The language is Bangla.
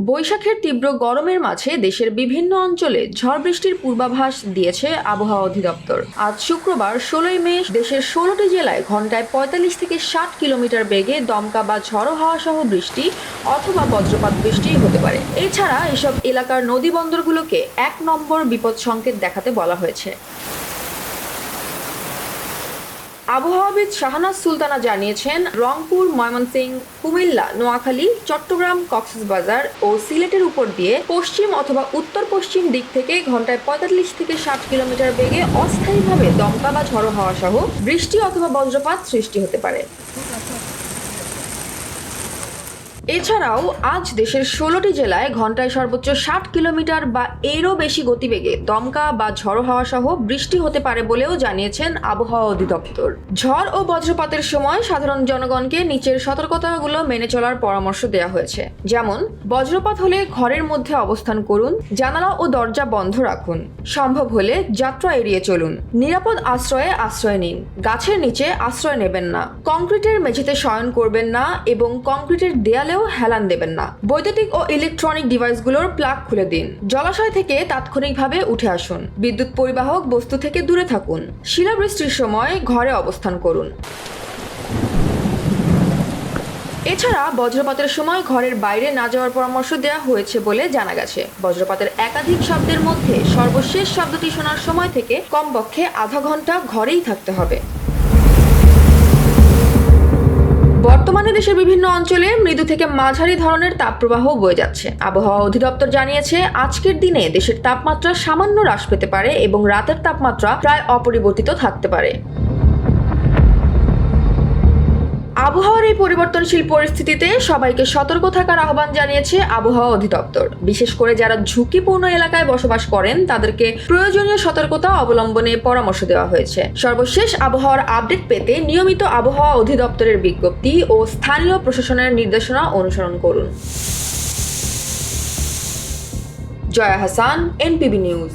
বৈশাখের তীব্র গরমের মাঝে দেশের বিভিন্ন অঞ্চলে ঝড় বৃষ্টির পূর্বাভাস দিয়েছে আবহাওয়া অধিদপ্তর। আজ শুক্রবার, ষোলোই মে, দেশের ষোলোটি জেলায় ঘন্টায় পঁয়তাল্লিশ থেকে ষাট কিলোমিটার বেগে দমকা বা ঝড়ো হাওয়া সহ বৃষ্টি অথবা বজ্রপাত বৃষ্টি হতে পারে। এছাড়া এসব এলাকার নদী বন্দরগুলোকে এক নম্বর বিপদ সংকেত দেখাতে বলা হয়েছে। আবহাওয়াবিদ শাহনাজ সুলতানা জানিয়েছেন, রংপুর, ময়মনসিংহ, কুমিল্লা, নোয়াখালী, চট্টগ্রাম, কক্সবাজার ও সিলেটের উপর দিয়ে পশ্চিম অথবা উত্তর পশ্চিম দিক থেকে ঘন্টায় পঁয়তাল্লিশ থেকে ষাট কিলোমিটার বেগে অস্থায়ীভাবে দমকা বা ঝড়ো হওয়া সহ বৃষ্টি অথবা বজ্রপাত সৃষ্টি হতে পারে। এছাড়াও আজ দেশের ষোলোটি জেলায় ঘন্টায় সর্বোচ্চ ষাট কিলোমিটার বা এরও বেশি গতিবেগে দমকা বা ঝড়ো হাওয়া সহ বৃষ্টি হতে পারে বলেও জানিয়েছেন আবহাওয়া অধিদপ্তর। ঝড় ও বজ্রপাতের সময় সাধারণ জনগণকে নিচের সতর্কতাগুলো মেনে চলার পরামর্শ দেওয়া হয়েছে। যেমন, বজ্রপাত হলে ঘরের মধ্যে অবস্থান করুন, জানালা ও দরজা বন্ধ রাখুন। সম্ভব হলে যাত্রা এড়িয়ে চলুন। নিরাপদ আশ্রয়ে আশ্রয় নিন। গাছের নিচে আশ্রয় নেবেন না। কংক্রিটের মেঝেতে শয়ন করবেন না এবং কংক্রিটের দেয়ালেও হেলান দেবেন না। বৈদ্যুতিক ও ইলেকট্রনিক ডিভাইসগুলোর প্লাগ খুলে দিন। জলাশয় থেকে তাৎক্ষণিকভাবে উঠে আসুন। বিদ্যুৎ পরিবাহক বস্তু থেকে দূরে থাকুন। শিলাবৃষ্টির সময় ঘরে অবস্থান করুন। এছাড়া বজ্রপাতের সময় ঘরের বাইরে না যাওয়ার পরামর্শ দেওয়া হয়েছে বলে জানা গেছে। বজ্রপাতের একাধিক শব্দের মধ্যে সর্বশেষ শব্দটি শোনার সময় থেকে কমপক্ষে আধা ঘণ্টা ঘরেই থাকতে হবে। বর্তমানে দেশের বিভিন্ন অঞ্চলে মৃদু থেকে মাঝারি ধরনের তাপপ্রবাহ বয়ে যাচ্ছে। আবহাওয়া অধিদপ্তর জানিয়েছে, আজকের দিনে দেশের তাপমাত্রা সামান্য হ্রাস পেতে পারে এবং রাতের তাপমাত্রা প্রায় অপরিবর্তিত থাকতে পারে। আবহাওয়ার এই পরিবর্তনশীল পরিস্থিতিতে সবাইকে সতর্ক থাকার আহ্বান জানিয়েছে আবহাওয়া অধিদপ্তর। বিশেষ করে যারা ঝুঁকিপূর্ণ এলাকায় বসবাস করেন, তাদেরকে প্রয়োজনীয় সতর্কতা অবলম্বনে পরামর্শ দেওয়া হয়েছে। সর্বশেষ আবহাওয়ার আপডেট পেতে নিয়মিত আবহাওয়া অধিদপ্তরের বিজ্ঞপ্তি ও স্থানীয় প্রশাসনের নির্দেশনা অনুসরণ করুন। Jaya Hasan, NPB news.